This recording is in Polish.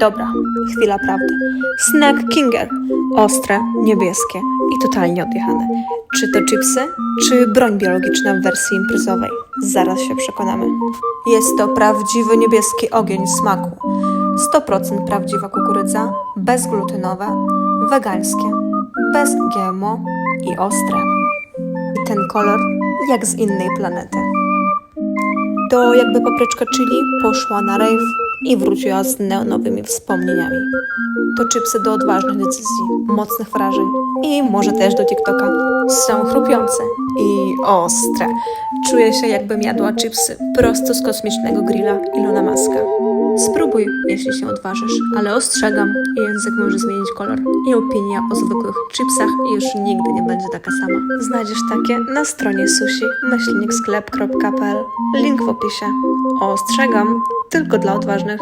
Dobra, chwila prawdy. Snack Kinger. Ostre, niebieskie i totalnie odjechane. Czy to chipsy, czy broń biologiczna w wersji imprezowej? Zaraz się przekonamy. Jest to prawdziwy niebieski ogień smaku. 100% prawdziwa kukurydza, bezglutenowe, wegańskie, bez GMO i ostre. I ten kolor jak z innej planety. To jakby papryczka chili poszła na rave i wróciła z neonowymi wspomnieniami. To chipsy do odważnych decyzji, mocnych wrażeń i może też do TikToka. Są chrupiące i ostre. Czuję się jakbym jadła chipsy prosto z kosmicznego grilla Ilona Maska. Spróbuj, jeśli się odważysz, ale ostrzegam, język może zmienić kolor i opinia o zwykłych chipsach już nigdy nie będzie taka sama. Znajdziesz takie na stronie sushi myślniksklep.pl Link w opisie. Ostrzegam, tylko dla odważnych.